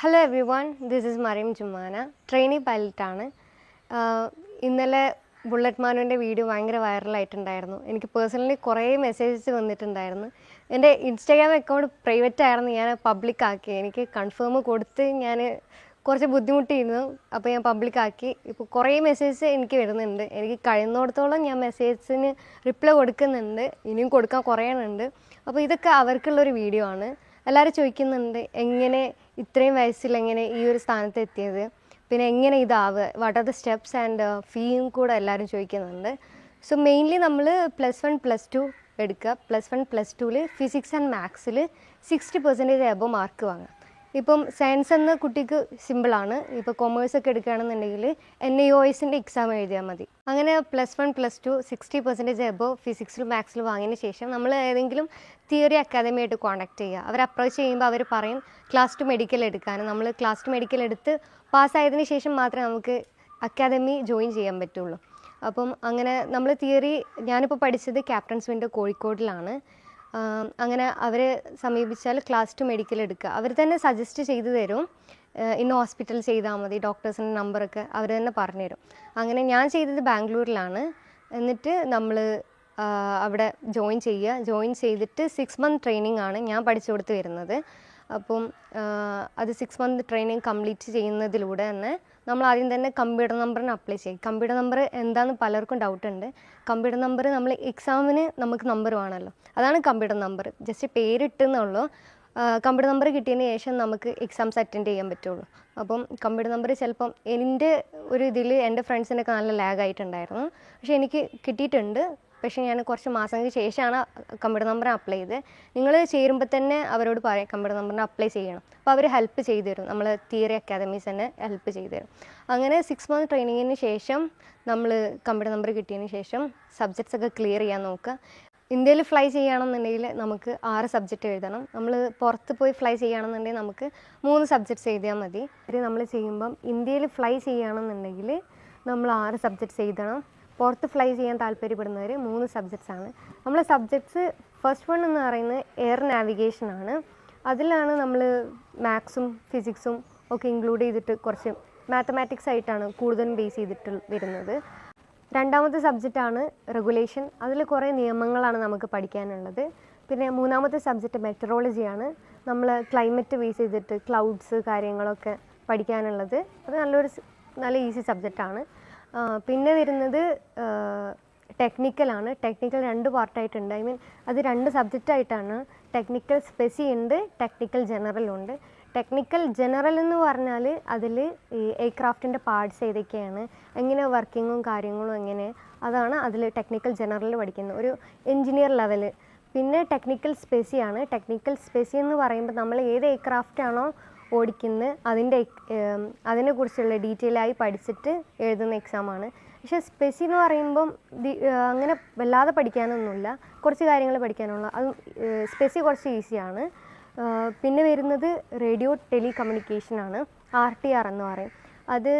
Hello everyone this is Mariyam Jumana trainee പൈലറ്റാണ് ഇന്നലെ bullet മാനുവിന്റെ video ഭയങ്കര വൈറലായിട്ടുണ്ടായിരുന്നു എനിക്ക് പേഴ്സണലി കുറേ മെസ്സേജസ് വന്നിട്ടുണ്ടായിരുന്നു. എന്റെ ഇൻസ്റ്റാഗ്രാം അക്കൗണ്ട് പ്രൈവറ്റ് ആയിരുന്നു. ഞാൻ പബ്ലിക് ആക്കി. എനിക്ക് കൺഫേം കൊടുത്ത് ഞാൻ കുറച്ച് ബുദ്ധിമുട്ടിയിരുന്നു. അപ്പോൾ ഞാൻ പബ്ലിക് ആക്കി. ഇപ്പോൾ കുറേ മെസ്സേജസ് എനിക്ക് വരുന്നുണ്ട്. എനിക്ക് കഴിയുന്നിടത്തോളം ഞാൻ മെസ്സേജസിന് റിപ്ലൈ കൊടുക്കുന്നുണ്ട്. ഇനിയും കൊടുക്കാൻ കുറേ ഉണ്ട് അപ്പോൾ ഇതൊക്കെ അവർക്കുള്ളൊരു വീഡിയോ ആണ്. എല്ലാവരും ചോദിക്കുന്നുണ്ട് എങ്ങനെ ഇത്രയും വയസ്സിൽ എങ്ങനെ ഈ ഒരു സ്ഥാനത്ത് എത്തിയത് പിന്നെ എങ്ങനെ ഇതാവുക what are the steps and ഫീയും കൂടെ എല്ലാവരും ചോദിക്കുന്നുണ്ട്. സോ മെയിൻലി നമ്മൾ പ്ലസ് വൺ പ്ലസ് ടു എടുക്കുക. പ്ലസ് വൺ പ്ലസ് ടുവിൽ ഫിസിക്സ് ആൻഡ് മാത്സിൽ സിക്സ്റ്റി പെർസെന്റേജ് എബോ മാർക്ക് വാങ്ങുക. ഇപ്പം സയൻസ് എന്ന കുട്ടിക്ക് സിമ്പിളാണ് ഇപ്പോൾ കൊമേഴ്സ് ഒക്കെ എടുക്കുകയാണെന്നുണ്ടെങ്കിൽ എൻ ഐ ഒ എസിന്റെ എക്സാം എഴുതിയാൽ മതി. അങ്ങനെ plus one plus two sixty percentage above ഫിസിക്സിലും മാത്സിലും വാങ്ങിയതിന് ശേഷം നമ്മൾ ഏതെങ്കിലും തിയറി അക്കാദമിയായിട്ട് കോൺടാക്ട് ചെയ്യുക. അവർ അപ്രോച്ച് ചെയ്യുമ്പോൾ അവർ പറയും ക്ലാസ് ടു മെഡിക്കൽ എടുക്കാൻ നമ്മൾ ക്ലാസ് ടു മെഡിക്കൽ എടുത്ത് പാസ്സായതിനു ശേഷം മാത്രമേ നമുക്ക് അക്കാദമി ജോയിൻ ചെയ്യാൻ പറ്റുള്ളൂ. അപ്പം അങ്ങനെ നമ്മൾ തിയറി ഞാനിപ്പോൾ പഠിച്ചത് ക്യാപ്റ്റൻസ് വിൻഡോ കോഴിക്കോടിലാണ്. അങ്ങനെ അവരെ സമീപിച്ചാൽ ക്ലാസ് ടു മെഡിക്കൽ എടുക്കുക. അവർ തന്നെ സജസ്റ്റ് ചെയ്തു തരും. ഇന്ന് ഹോസ്പിറ്റൽ ചെയ്താൽ മതി ഡോക്ടേഴ്സിന്റെ നമ്പറൊക്കെ അവർ തന്നെ പറഞ്ഞു തരും. അങ്ങനെ ഞാൻ ചെയ്തത് ബാംഗ്ലൂരിലാണ്. എന്നിട്ട് നമ്മൾ അവിടെ ജോയിൻ ചെയ്യുക. ജോയിൻ ചെയ്തിട്ട് സിക്സ് മന്ത് ട്രെയിനിങ് ആണ് ഞാൻ പഠിച്ചു കൊടുത്ത് വരുന്നത്. അപ്പം അത് സിക്സ് മന്ത് ട്രെയിനിങ് കംപ്ലീറ്റ് ചെയ്യുന്നതിലൂടെ തന്നെ നമ്മൾ ആദ്യം തന്നെ കമ്പ്യൂട്ടർ നമ്പറിന് അപ്ലൈ ചെയ്യും. കമ്പ്യൂട്ടർ നമ്പർ എന്താണെന്ന് പലർക്കും ഡൗട്ട് ഉണ്ട്. കമ്പ്യൂട്ടർ നമ്പർ നമ്മൾ എക്സാമിന് നമുക്ക് നമ്പർ വേണമല്ലോ. അതാണ് കമ്പ്യൂട്ടർ നമ്പർ ജസ്റ്റ് പേരിട്ടെന്നുള്ളൂ കമ്പ്യൂട്ടർ നമ്പർ കിട്ടിയതിന് ശേഷം നമുക്ക് എക്സാംസ് അറ്റൻഡ് ചെയ്യാൻ പറ്റുള്ളൂ. അപ്പം കമ്പ്യൂട്ടർ നമ്പർ ചിലപ്പം എന്റെ ഒരു ഇതിൽ എന്റെ ഫ്രണ്ട്സിനൊക്കെ നല്ല ലാഗ് ആയിട്ടുണ്ടായിരുന്നു. പക്ഷേ എനിക്ക് കിട്ടിയിട്ടുണ്ട്. പക്ഷേ ഞാൻ കുറച്ച് മാസങ്ങൾക്ക് ശേഷമാണ് കമ്പ്യൂട്ടർ നമ്പർ അപ്ലൈ ചെയ്ത്. നിങ്ങൾ ചേരുമ്പോൾ തന്നെ അവരോട് പറയാം കമ്പ്യൂട്ടർ നമ്പറിന് അപ്ലൈ ചെയ്യണം. അപ്പോൾ അവർ ഹെൽപ്പ് ചെയ്തു തരും. നമ്മൾ തിയറി അക്കാദമീസ് തന്നെ ഹെൽപ്പ് ചെയ്തു തരും. അങ്ങനെ സിക്സ് മന്ത് ട്രെയിനിങ്ങിന് ശേഷം നമ്മൾ കമ്പ്യൂട്ടർ നമ്പർ കിട്ടിയതിന് ശേഷം സബ്ജക്ട്സ് ഒക്കെ ക്ലിയർ ചെയ്യാൻ നോക്കുക. ഇന്ത്യയിൽ ഫ്ലൈ ചെയ്യുകയാണെന്നുണ്ടെങ്കിൽ നമുക്ക് ആറ് സബ്ജക്റ്റ് എഴുതണം. നമ്മൾ പുറത്ത് പോയി ഫ്ലൈ ചെയ്യുകയാണെന്നുണ്ടെങ്കിൽ നമുക്ക് മൂന്ന് സബ്ജക്ട്സ് എഴുതിയാൽ മതി. നമ്മൾ ചെയ്യുമ്പം ഇന്ത്യയിൽ ഫ്ലൈ ചെയ്യുകയാണെന്നുണ്ടെങ്കിൽ നമ്മൾ ആറ് സബ്ജക്ട്സ് എഴുതണം. പുറത്ത് ഫ്ലൈ ചെയ്യാൻ താല്പര്യപ്പെടുന്നവർ മൂന്ന് സബ്ജക്ട്സ് ആണ്. നമ്മളെ സബ്ജക്ട്സ് ഫസ്റ്റ് വൺ എന്ന് പറയുന്നത് എയർ നാവിഗേഷൻ ആണ്. അതിലാണ് നമ്മൾ മാത്സും ഫിസിക്സും ഒക്കെ ഇൻക്ലൂഡ് ചെയ്തിട്ട് കുറച്ച് മാത്തമാറ്റിക്സ് ആയിട്ടാണ് കൂടുതലും ബേസ് ചെയ്തിട്ട് വരുന്നത്. രണ്ടാമത്തെ സബ്ജക്റ്റാണ് റെഗുലേഷൻ അതിൽ കുറേ നിയമങ്ങളാണ് നമുക്ക് പഠിക്കാനുള്ളത്. പിന്നെ മൂന്നാമത്തെ സബ്ജക്റ്റ് മെറ്ററോളജിയാണ് നമ്മൾ ക്ലൈമറ്റ് ബേസ് ചെയ്തിട്ട് ക്ലൗഡ്സ് കാര്യങ്ങളൊക്കെ പഠിക്കാനുള്ളത്. അത് നല്ലൊരു നല്ല ഈസി സബ്ജക്റ്റാണ് പിന്നെ വരുന്നത് ടെക്നിക്കലാണ് ടെക്നിക്കൽ രണ്ട് പാർട്ടായിട്ടുണ്ട് ഐ മീൻ അത് രണ്ട് സബ്ജക്റ്റ് ആയിട്ടാണ് ടെക്നിക്കൽ സ്പെസി ഉണ്ട് ടെക്നിക്കൽ ജനറൽ ഉണ്ട്. ടെക്നിക്കൽ ജനറൽ എന്ന് പറഞ്ഞാൽ അതിൽ ഈ എയർക്രാഫ്റ്റിന്റെ പാർട്സ് ഏതൊക്കെയാണ് എങ്ങനെ വർക്കിങ്ങും കാര്യങ്ങളും എങ്ങനെ അതാണ് അതിൽ ടെക്നിക്കൽ ജനറൽ പഠിക്കുന്നത്. ഒരു എഞ്ചിനീയർ ലെവൽ പിന്നെ ടെക്നിക്കൽ സ്പെസിയാണ് ടെക്നിക്കൽ സ്പെസി എന്ന് പറയുമ്പോൾ നമ്മൾ ഏത് എയർക്രാഫ്റ്റ് ആണോ ഓടിക്കുന്നത് അതിന്റെ അതിനെക്കുറിച്ചുള്ള ഡീറ്റെയിൽ ആയി പഠിച്ചിട്ട് എഴുതുന്ന എക്സാമാണ് പക്ഷേ സ്പെസി എന്ന് പറയുമ്പം അങ്ങനെ വല്ലാതെ പഠിക്കാനൊന്നുമില്ല. കുറച്ച് കാര്യങ്ങൾ പഠിക്കാനുള്ള അത് സ്പെസി കുറച്ച് ഈസിയാണ് പിന്നെ വരുന്നത് റേഡിയോ ടെലി കമ്മ്യൂണിക്കേഷനാണ് ആർ ടി ആർ എന്ന് പറയും. അത്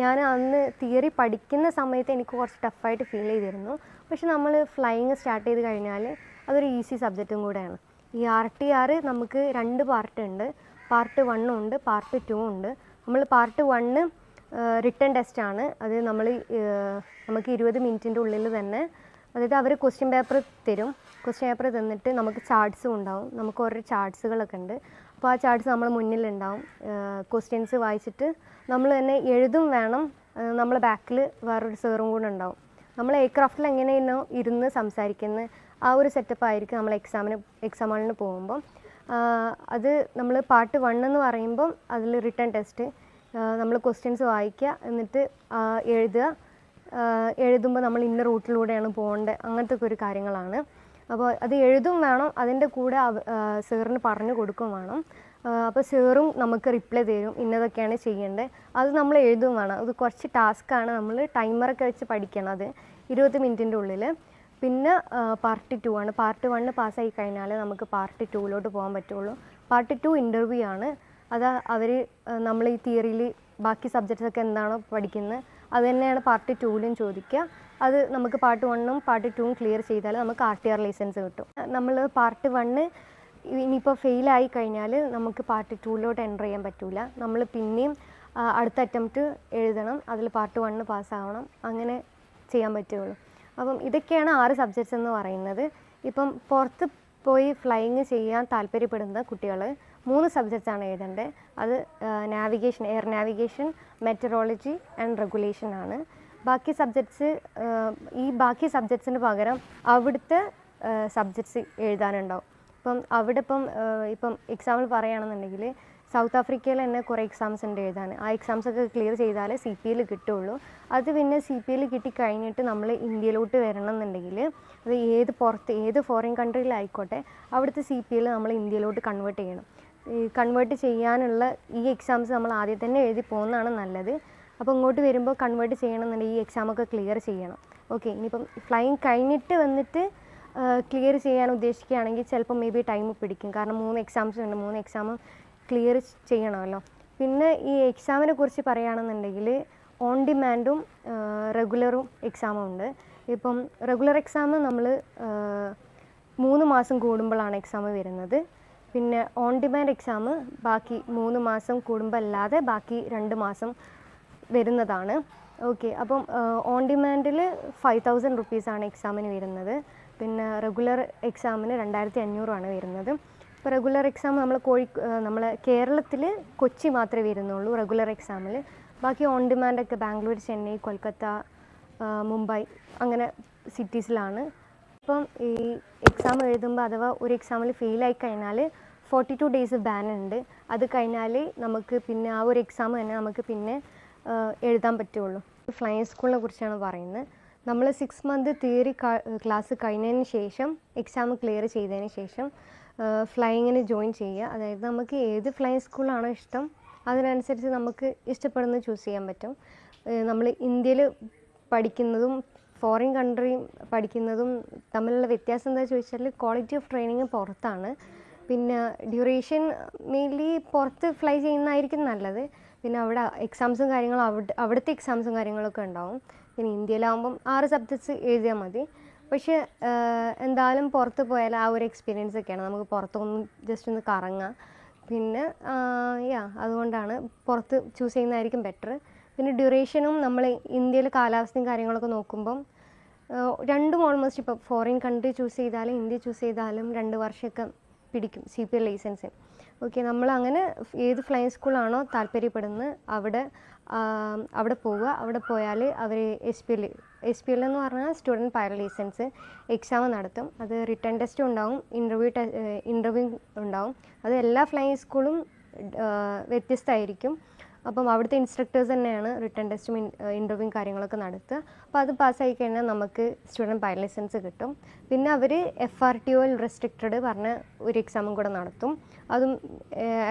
ഞാൻ അന്ന് തിയറി പഠിക്കുന്ന സമയത്ത് എനിക്ക് കുറച്ച് ടഫായിട്ട് ഫീൽ ചെയ്തിരുന്നു. പക്ഷെ നമ്മൾ ഫ്ലൈയിങ് സ്റ്റാർട്ട് ചെയ്ത് കഴിഞ്ഞാൽ അതൊരു ഈസി സബ്ജക്റ്റും കൂടെയാണ്. ഈ ആർ ടി ആർ നമുക്ക് രണ്ട് പാർട്ട് ഉണ്ട്. പാർട്ട് വണ്ണും ഉണ്ട് പാർട്ട് ടു ഉണ്ട്. നമ്മൾ പാർട്ട് വണ്ണ് റിട്ടേൺ ടെസ്റ്റ് ആണ്. അത് നമ്മൾ നമുക്ക് ഇരുപത് മിനിറ്റിന്റെ ഉള്ളിൽ തന്നെ അതായത് അവർ ക്വസ്റ്റ്യൻ പേപ്പർ തരും. ക്വസ്റ്റ്യൻ പേപ്പർ തന്നിട്ട് നമുക്ക് ചാർട്ട്സും ഉണ്ടാവും. നമുക്ക് ഓരോ ചാർട്ട്സുകളൊക്കെ ഉണ്ട്. അപ്പോൾ ആ ചാർട്ട്സ് നമ്മൾ മുന്നിലുണ്ടാവും. ക്വസ്റ്റ്യൻസ് വായിച്ചിട്ട് നമ്മൾ തന്നെ എഴുതും വേണം. നമ്മൾ ബാക്കിൽ വേറൊരു സേറും കൂടെ ഉണ്ടാവും. നമ്മൾ എയർക്രാഫ്റ്റിൽ എങ്ങനെയാണോ ഇരുന്ന് സംസാരിക്കുന്ന ആ ഒരു സെറ്റപ്പ് ആയിരിക്കും നമ്മൾ എക്സാമിന് എക്സാം ഹാളിന് പോകുമ്പം. ആഹ് അത് നമ്മൾ പാർട്ട് വൺ എന്ന് പറയുമ്പം അതിൽ റിട്ടേൺ ടെസ്റ്റ്. നമ്മൾ ക്വസ്റ്റ്യൻസ് വായിക്കുക എന്നിട്ട് എഴുതുക. എഴുതുമ്പോൾ നമ്മൾ ഇന്ന റൂട്ടിലൂടെയാണ് പോകേണ്ടത്. അങ്ങനത്തെ ഒരു കാര്യങ്ങളാണ്. അപ്പോൾ അത് എഴുതും വേണം അതിന്റെ കൂടെ സാറിന് പറഞ്ഞു കൊടുക്കും വേണം. അപ്പോൾ സാറും നമുക്ക് റിപ്ലൈ തരും ഇന്നതൊക്കെയാണ് ചെയ്യേണ്ടത്. അത് നമ്മൾ എഴുതും വേണം. അത് കുറച്ച് ടാസ്ക്കാണ് നമ്മൾ ടൈമറൊക്കെ വെച്ച് പഠിക്കണം അത് ഇരുപത് മിനിറ്റിന്റെ ഉള്ളിൽ പിന്നെ പാർട്ട് ടു ആണ്. പാർട്ട് വണ്ണ് പാസ്സായി കഴിഞ്ഞാൽ നമുക്ക് പാർട്ട് ടുവിലോട്ട് പോകാൻ പറ്റുള്ളൂ. പാർട്ട് ടു ഇന്റർവ്യൂ ആണ്. അത് അവർ നമ്മൾ ഈ തിയറിയിൽ ബാക്കി സബ്ജക്ട്സ് ഒക്കെ എന്താണോ പഠിക്കുന്നത് അത് തന്നെയാണ് പാർട്ട് ടൂവിലും ചോദിക്കുക അത് നമുക്ക് പാർട്ട് വണ്ണും പാർട്ട് ടൂവും ക്ലിയർ ചെയ്താൽ നമുക്ക് ആർ ടി ആർ ലൈസൻസ് കിട്ടും. നമ്മൾ പാർട്ട് വണ്ണ് ഇനിയിപ്പോൾ ഫെയിലായി കഴിഞ്ഞാൽ നമുക്ക് പാർട്ട് ടൂവിലോട്ട് എന്റർ ചെയ്യാൻ പറ്റില്ല നമ്മൾ പിന്നെയും അടുത്ത അറ്റംപ്റ്റ് എഴുതണം. അതിൽ പാർട്ട് വണ്ണ് പാസ്സാവണം അങ്ങനെ ചെയ്യാൻ പറ്റുള്ളൂ. അപ്പം ഇതൊക്കെയാണ് ആറ് സബ്ജക്ട്സ് എന്ന് പറയുന്നത്. ഇപ്പം പുറത്ത് പോയി ഫ്ലൈയിങ് ചെയ്യാൻ താല്പര്യപ്പെടുന്ന കുട്ടികൾ മൂന്ന് സബ്ജക്റ്റ്സ് ആണ് എഴുതേണ്ടത് അത് navigation air navigation meteorology and regulation ആണ്. ബാക്കി സബ്ജക്ട്സ് ഈ ബാക്കി സബ്ജക്ട്സിന് പകരം അവിടുത്തെ സബ്ജക്ട്സ് എഴുതാനുണ്ടാവും. ഇപ്പം അവിടെ ഇപ്പം ഇപ്പം എക്സാമ്പിൾ പറയുകയാണെന്നുണ്ടെങ്കിൽ സൗത്ത് ആഫ്രിക്കയിൽ തന്നെ കുറേ എക്സാംസ് ഉണ്ട് എഴുതാൻ. ആ എക്സാംസ് ഒക്കെ ക്ലിയർ ചെയ്താലേ സി പി എൽ കിട്ടുള്ളൂ. അത് പിന്നെ സി പി എൽ കിട്ടിക്കഴിഞ്ഞിട്ട് നമ്മൾ ഇന്ത്യയിലോട്ട് വരണം എന്നുണ്ടെങ്കിൽ അത് ഏത് പുറത്ത് ഏത് ഫോറിൻ കൺട്രിയിലായിക്കോട്ടെ അവിടുത്തെ സി പി എൽ നമ്മൾ ഇന്ത്യയിലോട്ട് കൺവേർട്ട് ചെയ്യണം. കൺവേർട്ട് ചെയ്യാനുള്ള ഈ എക്സാംസ് നമ്മൾ ആദ്യം തന്നെ എഴുതി പോകുന്നതാണ് നല്ലത്. അപ്പോൾ ഇങ്ങോട്ട് വരുമ്പോൾ കൺവേർട്ട് ചെയ്യണമെന്നുണ്ടെങ്കിൽ ഈ എക്സാമൊക്കെ ക്ലിയർ ചെയ്യണം. ഓക്കെ ഇനിയിപ്പം ഫ്ലൈയിങ് കഴിഞ്ഞിട്ട് വന്നിട്ട് ക്ലിയർ ചെയ്യാൻ ഉദ്ദേശിക്കുകയാണെങ്കിൽ ചിലപ്പോൾ മേ ബി ടൈം പിടിക്കും. കാരണം മൂന്ന് എക്സാംസ് ഉണ്ട്. മൂന്ന് എക്സാം ക്ലിയർ ചെയ്യണമല്ലോ. പിന്നെ ഈ എക്സാമിനെ കുറിച്ച് പറയുകയാണെന്നുണ്ടെങ്കിൽ ഓൺ ഡിമാൻഡും റെഗുലറും എക്സാമും ഉണ്ട്. ഇപ്പം റെഗുലർ എക്സാം നമ്മൾ മൂന്ന് മാസം കൂടുമ്പോഴാണ് എക്സാം വരുന്നത്. പിന്നെ ഓൺ ഡിമാൻഡ് എക്സാം ബാക്കി മൂന്ന് മാസം കൂടുമ്പോൾ അല്ലാതെ ബാക്കി രണ്ട് മാസം വരുന്നതാണ്. ഓക്കെ അപ്പം ഓൺ ഡിമാൻഡിൽ ഫൈവ് തൗസൻഡ് റുപ്പീസാണ് എക്സാമിന് വരുന്നത്. പിന്നെ റെഗുലർ എക്സാമിന് രണ്ടായിരത്തി അഞ്ഞൂറാണ് വരുന്നത്. ഇപ്പോൾ റെഗുലർ എക്സാം നമ്മൾ കോഴി നമ്മൾ കേരളത്തിൽ കൊച്ചി മാത്രമേ വരുന്നുള്ളൂ റെഗുലർ എക്സാമിൽ ബാക്കി ഓൺ ഡിമാൻഡൊക്കെ ബാംഗ്ലൂർ ചെന്നൈ കൊൽക്കത്ത മുംബൈ അങ്ങനെ സിറ്റീസിലാണ് ഇപ്പം ഈ എക്സാം എഴുതുമ്പോൾ അഥവാ ഒരു എക്സാമിൽ ഫെയിലായി കഴിഞ്ഞാൽ ഫോർട്ടി ടു ഡേയ്സ് ബാൻ ഉണ്ട്. അത് കഴിഞ്ഞാൽ നമുക്ക് പിന്നെ ആ ഒരു എക്സാം തന്നെ നമുക്ക് പിന്നെ എഴുതാൻ പറ്റുള്ളൂ. ഫ്ലൈയിങ് സ്കൂളിനെ കുറിച്ചാണ് പറയുന്നത്. നമ്മൾ സിക്സ് മന്ത് തിയറി ക്ലാസ് കഴിഞ്ഞതിന് ശേഷം എക്സാം ക്ലിയർ ചെയ്തതിന് ശേഷം ഫ്ലൈയിങ്ങിന് ജോയിൻ ചെയ്യുക. അതായത് നമുക്ക് ഏത് ഫ്ലൈയിങ് സ്കൂളാണോ ഇഷ്ടം അതിനനുസരിച്ച് നമുക്ക് ഇഷ്ടപ്പെടുന്നത് ചൂസ് ചെയ്യാൻ പറ്റും. നമ്മൾ ഇന്ത്യയിൽ പഠിക്കുന്നതും ഫോറിൻ കൺട്രി പഠിക്കുന്നതും തമ്മിലുള്ള വ്യത്യാസം എന്താ ചോദിച്ചാൽ ക്വാളിറ്റി ഓഫ് ട്രെയിനിങ് പുറത്താണ്. പിന്നെ ഡ്യൂറേഷൻ മെയിൻലി പുറത്ത് ഫ്ലൈ ചെയ്യുന്നതായിരിക്കും നല്ലത്. പിന്നെ അവിടെ എക്സാംസും കാര്യങ്ങളും അവിടെ അവിടുത്തെ എക്സാംസും കാര്യങ്ങളൊക്കെ ഉണ്ടാവും. പിന്നെ ഇന്ത്യയിലാവുമ്പം ആറ് സബ്ജക്ട്സ് എഴുതിയാൽ മതി. പക്ഷേ എന്തായാലും പുറത്ത് പോയാൽ ആ ഒരു എക്സ്പീരിയൻസ് ഒക്കെയാണ്. നമുക്ക് പുറത്തൊന്ന് ജസ്റ്റ് ഒന്ന് കറങ്ങാം. പിന്നെ യാ അതുകൊണ്ടാണ് പുറത്ത് ചൂസ് ചെയ്യുന്നതായിരിക്കും ബെറ്റർ പിന്നെ ഡ്യൂറേഷനും നമ്മൾ ഇന്ത്യയിലെ കാലാവസ്ഥയും കാര്യങ്ങളൊക്കെ നോക്കുമ്പം രണ്ടും ഓൾമോസ്റ്റ് ഇപ്പോൾ ഫോറിൻ കൺട്രി ചൂസ് ചെയ്താലും ഇന്ത്യ ചൂസ് ചെയ്താലും രണ്ട് വർഷമൊക്കെ പിടിക്കും C P L license okay നമ്മൾ അങ്ങനെ ഏത് ഫ്ലൈങ് സ്കൂളാണോ താല്പര്യപ്പെടുന്നത് അവിടെ അവിടെ പോവുക. അവിടെ പോയാൽ അവർ S P L S P L എന്ന് പറഞ്ഞാൽ സ്റ്റുഡന്റ് ലൈസൻസ് എക്സാം നടത്തും. അത് റിട്ടേൺ ടെസ്റ്റ് ഉണ്ടാവും ഇന്റർവ്യൂ ഇന്റർവ്യൂ ഉണ്ടാവും. അത് എല്ലാ ഫ്ലൈയിങ് സ്കൂളും വ്യത്യസ്തമായിരിക്കും. അപ്പം അവിടുത്തെ ഇൻസ്ട്രക്ടേഴ്സ് തന്നെയാണ് റിട്ടേൺ ടെസ്റ്റും ഇന്റർവ്യൂ കാര്യങ്ങളൊക്കെ നടത്തുക. അപ്പോൾ അത് പാസ്സായി കഴിഞ്ഞാൽ നമുക്ക് സ്റ്റുഡന്റ് ലൈസൻസ് കിട്ടും. പിന്നെ അവർ എഫ് ആർ ടി ഒയിൽ റെസ്ട്രിക്റ്റഡ് പറഞ്ഞ ഒരു എക്സാമും കൂടെ നടത്തും. അതും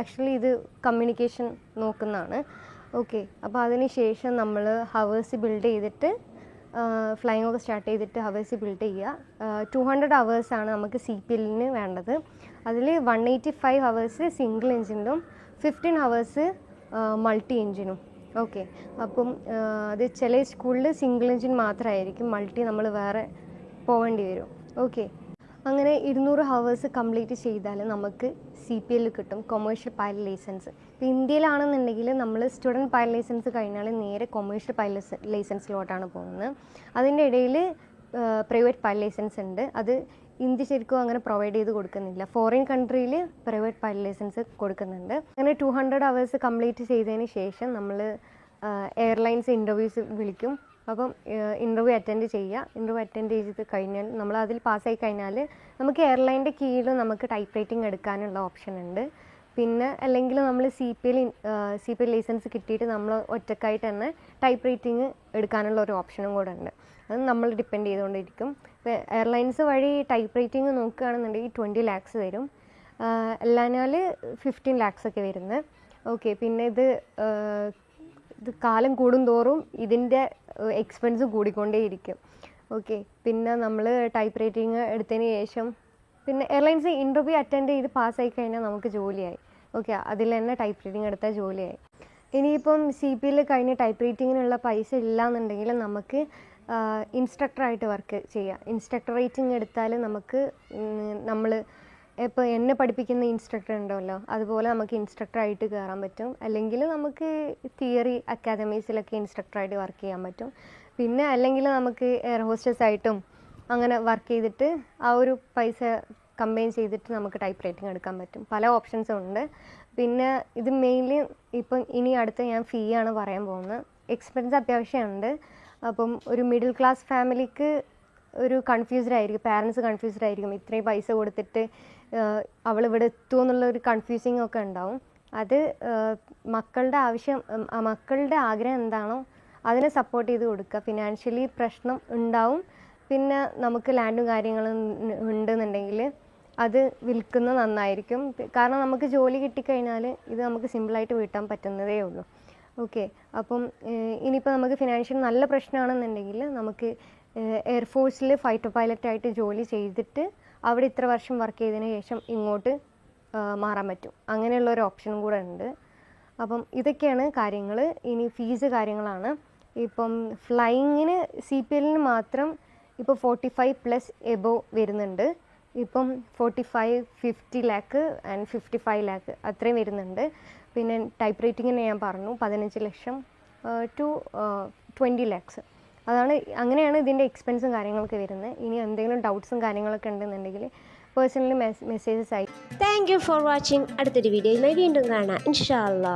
ആക്ച്വലി ഇത് കമ്മ്യൂണിക്കേഷൻ നോക്കുന്നതാണ്. ഓക്കെ അപ്പോൾ അതിന് ശേഷം നമ്മൾ ഹവേഴ്സ് ബിൽഡ് ചെയ്തിട്ട് ഫ്ലൈങ് ഒക്കെ സ്റ്റാർട്ട് ചെയ്തിട്ട് ഹവേഴ്സ് ബിൽഡ് ചെയ്യുക. ടു ഹൺഡ്രഡ് ഹവേഴ്സാണ് നമുക്ക് സി പി എല്ലിന് വേണ്ടത്. അതിൽ one eighty five hours single എഞ്ചിനിലും fifteen hours multi എഞ്ചിനും ഓക്കെ അപ്പം അത് ചില സ്കൂളിൽ സിംഗിൾ എഞ്ചിൻ മാത്രമായിരിക്കും. മൾട്ടി നമ്മൾ വേറെ പോകേണ്ടി വരും. ഓക്കെ അങ്ങനെ ഇരുന്നൂറ് ഹവേഴ്സ് കംപ്ലീറ്റ് ചെയ്താൽ നമുക്ക് സി പി എല്ലിൽ കിട്ടും കൊമേഴ്ഷ്യൽ പൈലറ്റ് ലൈസൻസ് ഇപ്പോൾ ഇന്ത്യയിലാണെന്നുണ്ടെങ്കിൽ നമ്മൾ സ്റ്റുഡന്റ് പൈലറ്റ് ലൈസൻസ് കഴിഞ്ഞാൽ നേരെ കൊമേഴ്ഷ്യൽ പൈലറ്റ് ലൈസൻസിലോട്ടാണ് പോകുന്നത്. അതിന്റെ ഇടയിൽ പ്രൈവറ്റ് പൈലറ്റ് ലൈസൻസ് ഉണ്ട്. അത് ഇന്ത്യ ശരിക്കും അങ്ങനെ പ്രൊവൈഡ് ചെയ്ത് കൊടുക്കുന്നില്ല. ഫോറിൻ കൺട്രിയിൽ പ്രൈവറ്റ് പൈലറ്റ് ലൈസൻസ് കൊടുക്കുന്നുണ്ട്. അങ്ങനെ ടു ഹൺഡ്രഡ് അവേഴ്സ് കംപ്ലീറ്റ് ചെയ്തതിന് ശേഷം നമ്മൾ എയർലൈൻസ് ഇന്റർവ്യൂസ് വിളിക്കും. അപ്പം ഇന്റർവ്യൂ അറ്റൻഡ് ചെയ്യുക ഇന്റർവ്യൂ അറ്റൻഡ് ചെയ്ത് കഴിഞ്ഞാൽ നമ്മൾ അതിൽ പാസ്സായി കഴിഞ്ഞാൽ നമുക്ക് എയർലൈന്റെ കീഴിൽ നമുക്ക് ടൈപ്പ് റൈറ്റിംഗ് എടുക്കാനുള്ള ഓപ്ഷൻ ഉണ്ട്. പിന്നെ അല്ലെങ്കിൽ നമ്മൾ C P L C P L license കിട്ടിയിട്ട് നമ്മൾ ഒറ്റക്കായിട്ട് തന്നെ ടൈപ്പ് റൈറ്റിംഗ് എടുക്കാനുള്ള ഒരു ഓപ്ഷനും കൂടെ ഉണ്ട്. അത് നമ്മൾ ഡിപ്പെൻഡ് ചെയ്തുകൊണ്ടിരിക്കും. എയർലൈൻസ് വഴി ടൈപ്പ് റൈറ്റിംഗ് നോക്കുകയാണെന്നുണ്ടെങ്കിൽ ട്വന്റി ലാക്സ് വരും. അല്ലാഞ്ഞാൽ ഫിഫ്റ്റീൻ ലാക്സ് ഒക്കെ വരുന്നത്. ഓക്കെ പിന്നെ ഇത് ഇത് കാലം കൂടുന്തോറും ഇതിന്റെ എക്സ്പെൻസ് കൂടിക്കൊണ്ടേയിരിക്കും. ഓക്കെ പിന്നെ നമ്മൾ ടൈപ്പ് റൈറ്റിംഗ് എടുത്തതിന് ശേഷം പിന്നെ എയർലൈൻസ് ഇന്റർവ്യൂ അറ്റൻഡ് ചെയ്ത് പാസ്സായി കഴിഞ്ഞാൽ നമുക്ക് ജോലിയായി. ഓക്കെ അതിൽ തന്നെ ടൈപ്പ് റൈറ്റിംഗ് എടുത്താൽ ജോലിയായി. ഇനിയിപ്പം സി പി എൽ കഴിഞ്ഞ് ടൈപ്പ് റൈറ്റിങ്ങിനുള്ള പൈസ ഇല്ല എന്നുണ്ടെങ്കിൽ നമുക്ക് ഇൻസ്ട്രക്ടറായിട്ട് വർക്ക് ചെയ്യാം. ഇൻസ്ട്രക്ടർ റേറ്റിംഗ് എടുത്താൽ നമുക്ക് നമ്മൾ ഇപ്പോൾ എന്നെ പഠിപ്പിക്കുന്ന ഇൻസ്ട്രക്ടർ ഉണ്ടല്ലോ. അതുപോലെ നമുക്ക് ഇൻസ്ട്രക്ടറായിട്ട് കയറാൻ പറ്റും. അല്ലെങ്കിൽ നമുക്ക് തിയറി അക്കാദമീസിലൊക്കെ ഇൻസ്ട്രക്ടറായിട്ട് വർക്ക് ചെയ്യാൻ പറ്റും. പിന്നെ അല്ലെങ്കിൽ നമുക്ക് എയർ ഹോസ്റ്റസ് ആയിട്ടും അങ്ങനെ വർക്ക് ചെയ്തിട്ട് ആ ഒരു പൈസ കമ്പൈൻ ചെയ്തിട്ട് നമുക്ക് ടൈപ്പ് റൈറ്റിംഗ് എടുക്കാൻ പറ്റും. പല ഓപ്ഷൻസും ഉണ്ട്. പിന്നെ ഇത് മെയിൻലി ഇപ്പം ഇനി അടുത്ത് ഞാൻ ഫീ ആണ് പറയാൻ പോകുന്നത്. എക്സ്പെൻസ് അത്യാവശ്യമുണ്ട് അപ്പം ഒരു മിഡിൽ ക്ലാസ് ഫാമിലിക്ക് ഒരു കൺഫ്യൂസ്ഡ് ആയിരിക്കും. പാരൻസ് കൺഫ്യൂസ്ഡ് ആയിരിക്കും. ഇത്രയും പൈസ കൊടുത്തിട്ട് അവൾ ഇവിടെ എത്തുമോ എന്നുള്ള ഒരു കൺഫ്യൂസിങ് ഒക്കെ ഉണ്ടാവും. അത് മക്കളുടെ ആവശ്യം മക്കളുടെ ആഗ്രഹം എന്താണോ അതിനെ സപ്പോർട്ട് ചെയ്ത് കൊടുക്കുക. ഫിനാൻഷ്യലി പ്രശ്നം ഉണ്ടാവും. പിന്നെ നമുക്ക് ലാൻഡും കാര്യങ്ങളും ഉണ്ടെന്നുണ്ടെങ്കിൽ അത് വിൽക്കുന്നത് നന്നായിരിക്കും. കാരണം നമുക്ക് ജോലി കിട്ടിക്കഴിഞ്ഞാൽ ഇത് നമുക്ക് സിമ്പിളായിട്ട് വീട്ടാൻ പറ്റുന്നതേ ഉള്ളൂ. ഓക്കെ അപ്പം ഇനിയിപ്പോൾ നമുക്ക് ഫിനാൻഷ്യൽ നല്ല പ്രശ്നമാണെന്നുണ്ടെങ്കിൽ നമുക്ക് എയർഫോഴ്സിൽ ഫൈറ്റർ പൈലറ്റായിട്ട് ജോലി ചെയ്തിട്ട് അവിടെ ഇത്ര വർഷം വർക്ക് ചെയ്തതിന് ശേഷം ഇങ്ങോട്ട് മാറാൻ പറ്റും. അങ്ങനെയുള്ള ഒരു ഓപ്ഷനും കൂടെ ഉണ്ട്. അപ്പം ഇതൊക്കെയാണ് കാര്യങ്ങൾ ഇനി ഫീസ് കാര്യങ്ങളാണ്. ഇപ്പം ഫ്ലൈയിങ്ങിന് സി പി എല്ലിന് മാത്രം ഇപ്പോൾ ഫോർട്ടി ഫൈവ് പ്ലസ് എബോ വരുന്നുണ്ട്. ഇപ്പം forty five fifty lakh and fifty five lakh അത്രയും വരുന്നുണ്ട്. പിന്നെ ടൈപ്പ് റൈറ്റിങ്ങിന് ഞാൻ പറഞ്ഞു പതിനഞ്ച് ലക്ഷം ടു ട്വന്റി ലാക്സ് അതാണ് അങ്ങനെയാണ് ഇതിന്റെ എക്സ്പെൻസും കാര്യങ്ങളൊക്കെ വരുന്നത്. ഇനി എന്തെങ്കിലും ഡൗട്ട്സും കാര്യങ്ങളൊക്കെ ഉണ്ടെന്നുണ്ടെങ്കിൽ പേഴ്സണലി മെസ്സേജസ് ആയി താങ്ക് യു ഫോർ വാച്ചിങ് അടുത്തൊരു വീഡിയോയുമായി വീണ്ടും കാണാം. ഇൻഷാ അല്ലാ